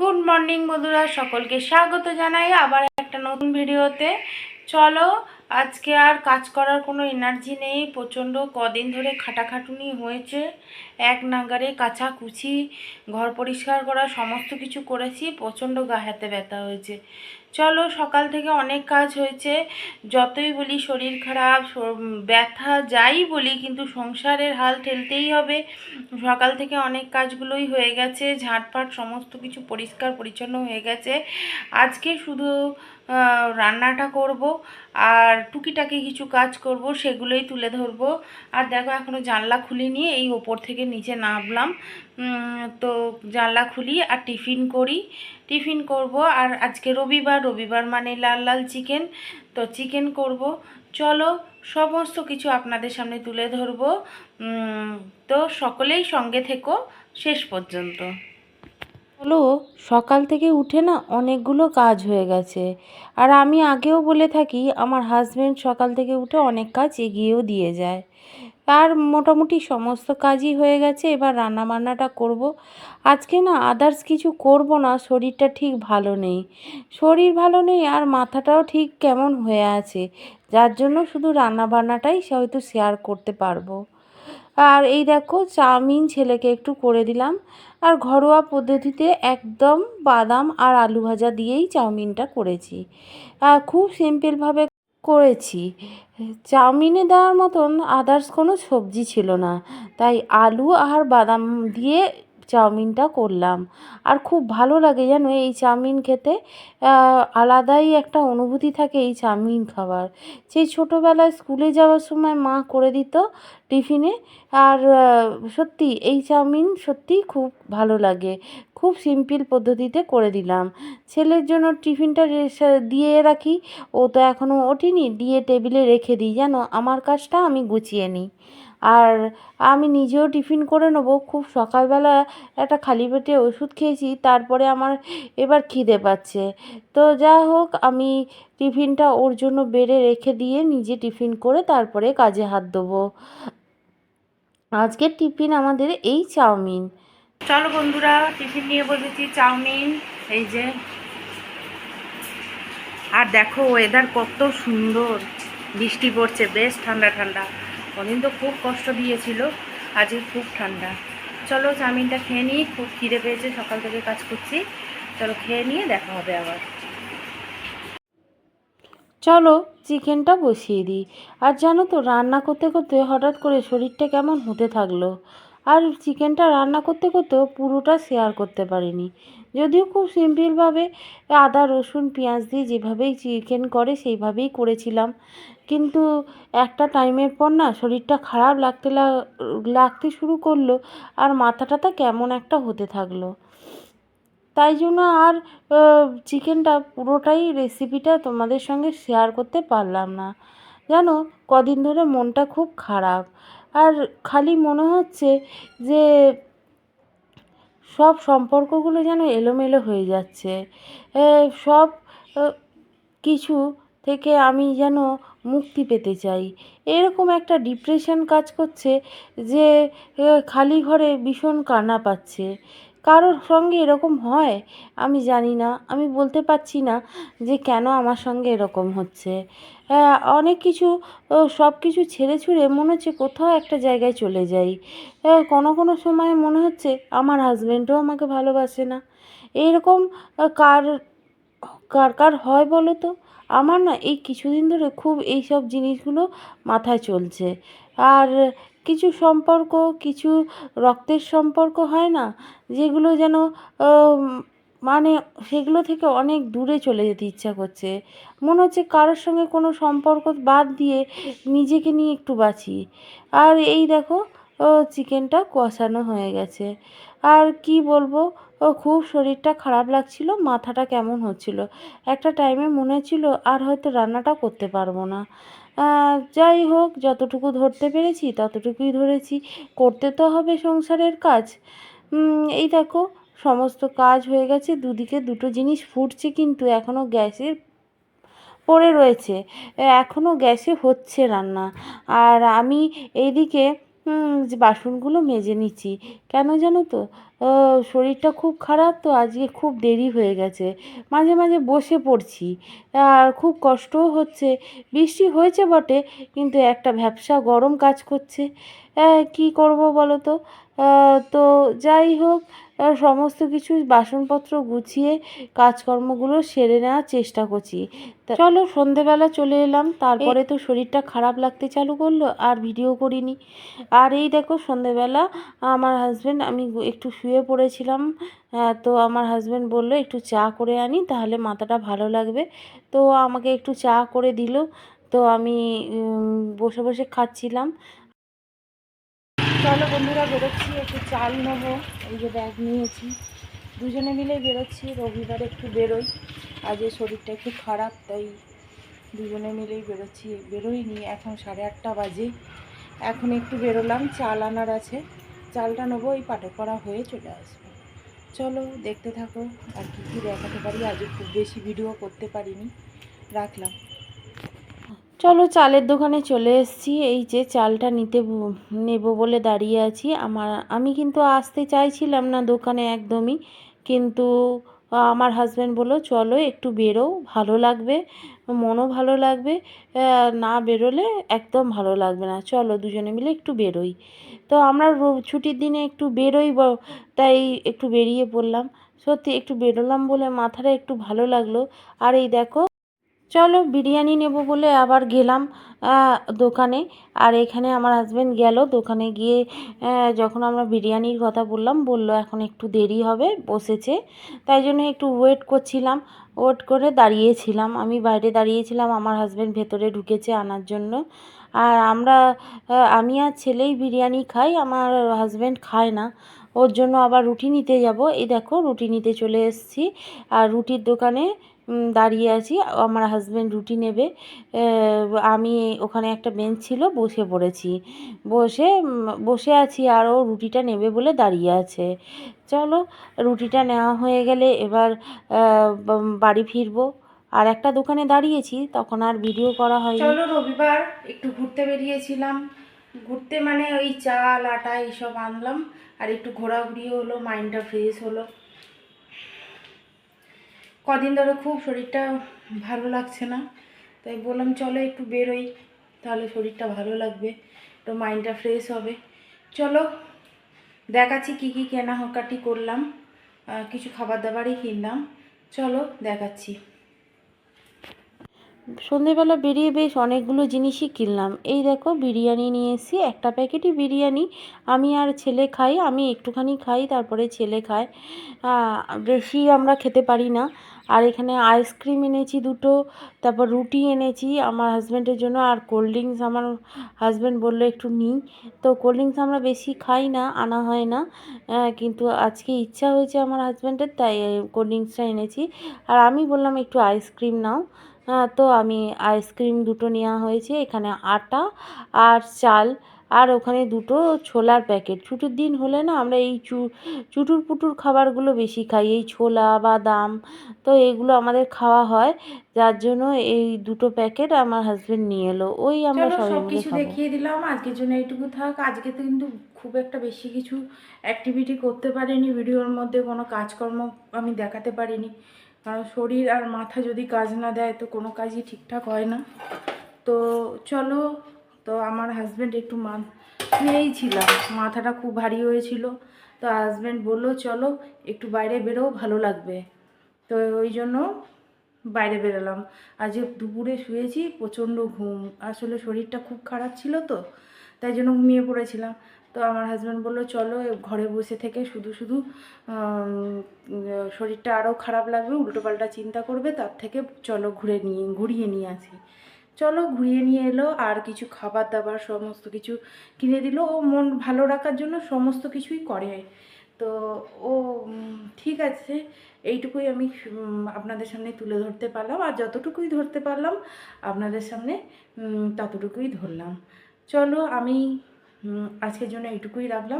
Good morning বন্ধুরা, সকলকে স্বাগত জানাই আবার একটা নতুন ভিডিওতে। চলো, আজকে আর কাজ করার কোনো এনার্জি নেই, প্রচণ্ড কদিন ধরে খাটাখাটুনি হয়েছে। এক নাগারে কাচাকুচি ঘর পরিষ্কার করা, সমস্ত কিছু করেছি, প্রচণ্ড গা হাতে ব্যথা হয়েছে। চলো, সকাল থেকে অনেক কাজ হয়েছে। যতই বলি শরীর খারাপ ব্যথা যাই বলি, কিন্তু সংসারের হাল ঠেলতেই হবে। সকাল থেকে অনেক কাজগুলোই হয়ে গেছে, ঝাঁটফাট সমস্ত কিছু পরিষ্কার পরিচ্ছন্ন হয়ে গেছে। আজকে শুধু রান্নাটা করব, আর টুকিটাকি কিছু কাজ করব, সেগুলোই তুলে ধরবো। আর দেখো এখনও জানলা খুলিনি, এই ওপর থেকে নিচে নামলাম। তো জানলা খুলি আর টিফিন করি। টিফিন করব আর আজকে রবিবার রবিবার মানে লাল লাল চিকেন। তো চিকেন করব। চলো, সমস্ত কিছু আপনাদের সামনে তুলে ধরবো। তো সকলেই সঙ্গে থেকো শেষ পর্যন্ত। হলো সকাল থেকে উঠে না অনেকগুলো কাজ হয়ে গেছে। আর আমি আগেও বলে থাকি, আমার হাজব্যান্ড সকাল থেকে উঠে অনেক কাজ এগিয়েও দিয়ে যায়। আর মোটামুটি সমস্ত কাজই হয়ে গেছে, এবার রান্না বান্নাটা করব। আজকে না আদার্স কিছু করব না, শরীরটা ঠিক ভালো নেই। শরীর ভালো নেই আর মাথাটাও ঠিক কেমন হয়ে আছে, যার জন্য শুধু রান্না বান্নাটাই হয়তো শেয়ার করতে পারব। আর এই দেখো চাউমিন ছেলেকে একটু করে দিলাম। আর ঘরোয়া পদ্ধতিতে একদম বাদাম আর আলু ভাজা দিয়েই চাউমিনটা করেছি। আর খুব সিম্পলভাবে করেছি। চাউমিনে দেওয়ার মতন আদার্স কোনো সবজি ছিল না। তাই আলু আর বাদাম দিয়ে চাউমিনটা করলাম। আর খুব ভালো লাগে জানো, এই চাউমিন খেতে। আলাদাই একটা অনুভূতি থাকে এই চাউমিন খাবার। সেই ছোটোবেলায় স্কুলে যাওয়ার সময় মা করে দিত টিফিনে আর সত্যি এই চাউমিন সত্যিই খুব ভালো লাগে। খুব সিম্পল পদ্ধতিতে করে দিলাম। ছেলের জন্য টিফিনটা দিয়ে রাখি। ও তো এখনও ওঠেনি। দিয়ে টেবিলে রেখে দিই। জানো আমার কাজটা আমি গুছিয়ে নিই। আর আমি নিজেও টিফিন করে নেব। খুব সকালবেলা একটা খালি পেটে ওষুধ খেয়েছি। তারপরে আমার এবার খিদে পাচ্ছে। তো যা হোক, আমি টিফিনটা ওর জন্য বেড়ে রেখে দিয়ে নিজে টিফিন করে তারপরে কাজে হাত দেবো। আজকের টিফিন আমাদের এই চাউমিন। চলো বন্ধুরা, টিফিন নিয়ে বসেছি চাউমিন। এই যে। আর দেখো ওয়েদার কত সুন্দর। বৃষ্টি পড়ছে, বেশ ঠান্ডা ঠান্ডা। কদিন তো খুব কষ্ট দিয়েছিল আজকে খুব ঠান্ডা। চলো, চাউমিনটা খেয়ে নিই, খুব খিদে পেয়েছে, সকাল থেকে কাজ করছি। চলো খেয়ে নিয়ে দেখা হবে আবার। চলো, চিকেনটা বসিয়ে দিই। আর জানো তো, রান্না করতে করতে হঠাৎ করে শরীরটা কেমন হতে থাকল। আর চিকেনটা রান্না করতে করতেও পুরোটা শেয়ার করতে পারিনি। যদিও খুব সিম্পলভাবে আদা, রসুন, পেঁয়াজ দিয়ে যেভাবেই চিকেন করে সেইভাবেই করেছিলাম। কিন্তু একটা টাইমের পর না শরীরটা খারাপ লাগতে লাগতে শুরু করল। আর মাথা টাথা কেমন একটা হতে থাকল। তাই জন্য আর চিকেনটা পুরোটাই রেসিপিটা তোমাদের সঙ্গে শেয়ার করতে পারলাম না। জানো, কদিন ধরে মনটা খুব খারাপ। আর খালি মনে হচ্ছে যে, সব সম্পর্কগুলো যেন এলোমেলো হয়ে যাচ্ছে। সব কিছু থেকে আমি যেন মুক্তি পেতে চাই। এরকম একটা ডিপ্রেশন কাজ করছে যে খালি ঘরে ভীষণ কান্না পাচ্ছে। কারোর সঙ্গে এরকম হয়? আমি জানি না। আমি বলতে পারছি না যে কেন আমার সঙ্গে এরকম হচ্ছে। অনেক কিছু সব কিছু ছেড়ে ছুড়ে মনে হচ্ছে কোথাও একটা জায়গায় চলে যাই। কোনো কোনো সময় মনে হচ্ছে আমার হাজব্যান্ডও আমাকে ভালোবাসে না। এরকম কার কার কার হয় বলো তো? আমার না এই কিছুদিন ধরে খুব এই সব জিনিসগুলো মাথায় চলছে। আর কিছু সম্পর্ক, কিছু রক্তের সম্পর্ক হয় না, যেগুলো যেন মানে সেগুলো থেকে অনেক দূরে চলে যেতে ইচ্ছা করছে। মনে হচ্ছে কারোর সঙ্গে কোনো সম্পর্ক বাদ দিয়ে নিজেকে নিয়ে একটু বাঁচি। আর এই দেখো চিকেনটা কষানো হয়ে গেছে। আর কি বলব ও খুব শরীরটা খারাপ লাগছিল, মাথাটা কেমন হচ্ছিল। একটা টাইমে মনে হচ্ছিল আর হয়তো রান্নাটা করতে পারব না। যাই হোক, যতটুকু ধরতে পেরেছি ততটুকুই ধরেছি। করতে তো হবে সংসারের কাজ। এই দেখো, সমস্ত কাজ হয়ে গেছে, দুদিকে দুটো জিনিস ফুটছে কিন্তু এখনও গ্যাসের পড়ে রয়েছে। এখনও গ্যাসে হচ্ছে রান্না। আর আমি এইদিকে বাসনগুলো মেজে নিচ্ছি, কেন জানো তো? শরীরটা খুব খারাপ তো, আজকে খুব দেরি হয়ে গেছে। মাঝে মাঝে বসে পড়ছি। আর খুব কষ্টও হচ্ছে। বৃষ্টি হয়েছে বটে, কিন্তু একটা ভ্যাপসা গরম কাজ করছে। কি করব বলো তো? তো যাই হোক সমস্ত কিছু বাসনপত্র গুছিয়ে কাজকর্মগুলো সেরে নেওয়ার চেষ্টা করছি। চলো, সন্ধেবেলা চলে এলাম। তারপরে তো শরীরটা খারাপ লাগতে চালু করল, আর ভিডিও করিনি। আর এই দেখো, সন্ধেবেলা আমার হাজব্যান্ড আমি একটু শুয়ে পড়েছিলাম আহ, তো আমার হাজব্যান্ড বলল একটু চা করে আনি তাহলে মাথাটা ভালো লাগবে। তো আমাকে একটু চা করে দিল তো আমি বসে বসে খাচ্ছিলাম। চলো বন্ধুরা বেরোচ্ছি একটু চাল নেব এই যে ব্যাগ নিয়েছি। দুজনে মিলে বেরোচ্ছি রবিবার একটু বেরোই আজ শরীরটা একটু খারাপ তাই দুজনে মিলেই বেরোচ্ছি বেরোইনি এখন সাড়ে আটটা বাজে এখন একটু বেরোলাম চাল আনার আছে। চালটা নেব ওই পাটে করা হয়ে চলে আসবে। চলো দেখতে থাকো আর কী কী দেখাতে পারি। আজও খুব বেশি ভিডিও করতে পারিনি। রাখলাম। চলো চালের দোকানে চলে এসেছি। এই যে চালটা নিতে নেব বলে দাঁড়িয়ে আছি। আমার, আমি কিন্তু আসতে চাইছিলাম না দোকানে একদমই। কিন্তু আমার হাজব্যান্ড বলল, চলো একটু বেরো, ভালো লাগবে, মনও ভালো লাগবে না বেরোলে একদম ভালো লাগবে না। চলো দুজনে মিলে একটু বেরোই। তো আমরা ছুটির দিনে একটু বেরোই তাই একটু বেরিয়ে পড়লাম। সত্যি একটু বেরোলাম বলে মাথাটা একটু ভালো লাগল। আর এই দেখো চলো বিরিয়ানি নেব বলে আবার গেলাম দোকানে। আর এখানে আমার হাজব্যান্ড গেল, দোকানে গিয়ে যখন আমরা বিরিয়ানির কথা বললাম, বলল এখন একটু দেরি হবে, বসেছে। তাই জন্য একটু ওয়েট করছিলাম ওয়েট করে দাঁড়িয়েছিলাম। আমি বাইরে দাঁড়িয়েছিলাম, আমার হাজব্যান্ড ভেতরে ঢুকেছে আনার জন্য। আর আমরা আমি আর ছেলেই বিরিয়ানি খাই, আমার হাজব্যান্ড খায় না। ওর জন্য আবার রুটি নিতে যাব। এই দেখো, রুটি নিতে চলে এসেছি। আর রুটির দোকানে দাঁড়িয়ে আছি। আমার হাজব্যান্ড রুটি নেবে। আমি ওখানে একটা বেঞ্চ ছিল, বসে পড়েছি। বসে বসে আছি আর ও রুটিটা নেবে বলে দাঁড়িয়ে আছে। চলো, রুটিটা নেওয়া হয়ে গেলে এবার বাড়ি ফিরবো। আর একটা দোকানে দাঁড়িয়েছি, তখন আর ভিডিও করা হয়নি। চলো, রবিবার একটু ঘুরতে বেরিয়েছিলাম। ঘুরতে মানে ওই চাল, আটা এইসব আনলাম। আর একটু ঘোরাঘুরি হলো মাইন্ডটা ফ্রেশ হলো। কদিন ধরে খুব শরীরটা ভালো লাগছে না, তাই বললাম চলো একটু বেরোই, তাহলে শরীরটা ভালো লাগবে তো মাইন্ডটা ফ্রেশ হবে। চলো, দেখাচ্ছি কী কী কেনাকাটি করলাম কিছু খাবার দাবারই কিনলাম, চলো দেখাচ্ছি। সন্ধেবেলা বেরিয়ে বেশ অনেকগুলো জিনিসই কিনলাম। এই দেখো, বিরিয়ানি নিয়ে এসেছি, একটা প্যাকেটই বিরিয়ানি। আমি আর ছেলে খাই, আমি একটুখানি খাই, তারপরে ছেলে খায়। বেশি আমরা খেতে পারি না। আর এখানে আইসক্রিম এনেছি দুটো, তারপর রুটি এনেছি আমার হাজব্যান্ডের জন্য, আর কোল্ড ড্রিঙ্কস আমার হাজব্যান্ড বলল একটু নিই। তো কোল্ড ড্রিঙ্কস আমরা বেশি খাই না, আনা হয় না। কিন্তু আজকে ইচ্ছা হয়েছে আমার হাজব্যান্ডের, তাই কোল্ড ড্রিঙ্কসটা এনেছি। আর আমি বললাম একটু আইসক্রিম নাও। তো আমি আইসক্রিম দুটো নেওয়া হয়েছে এখানে আটা আর চাল আর ওখানে দুটো ছোলার প্যাকেট। ছুটির দিন হলে না আমরা এই চু চুটুর পুটুর খাবারগুলো বেশি খাই এই ছোলা বাদাম তো এগুলো আমাদের খাওয়া হয়। যার জন্য এই দুটো প্যাকেট আমার হাজবেন্ড নিয়ে এলো ওই আমরা সব কিছু দেখিয়ে দিলাম আজকের জন্য এইটুকু থাক। আজকে তো কিন্তু খুব একটা বেশি কিছু অ্যাক্টিভিটি করতে পারিনি ভিডিওর মধ্যে কোনো কাজকর্ম আমি দেখাতে পারিনি। কারণ শরীর আর মাথা যদি কাজ না দেয়, তো কোনো কাজই ঠিকঠাক হয় না। তো চলো, তো আমার হাজব্যান্ড একটু মা নিয়েই ছিলাম। মাথাটা খুব ভারী হয়েছিল। তো হাজব্যান্ড বলল, চলো, একটু বাইরে বেরো, ভালো লাগবে। তো ওই জন্য বাইরে বেরোলাম। আজ দুপুরে শুয়েছি, প্রচণ্ড ঘুম। আসলে শরীরটা খুব খারাপ ছিল তো, তাই জন্য ঘুমিয়ে পড়েছিলাম। তো আমার হাজব্যান্ড বলল, চলো ঘরে বসে থেকে শুধু শুধু শরীরটা আরও খারাপ লাগবে, উল্টোপাল্টা চিন্তা করবে, তার থেকে চলো ঘুরে নিয়ে, ঘুরিয়ে নিয়ে আসি। চলো, ঘুরিয়ে নিয়ে এলো, আর কিছু খাবার দাবার, সমস্ত কিছু কিনে দিল। ও মন ভালো রাখার জন্য সমস্ত কিছুই করে। তো ও ঠিক আছে, এইটুকুই আমি আপনাদের সামনে তুলে ধরতে পারলাম, আর যতটুকুই ধরতে পারলাম, আপনাদের সামনে ততটুকুই ধরলাম। চলো, আমি আজকের জন্য এইটুকুই রাখলাম।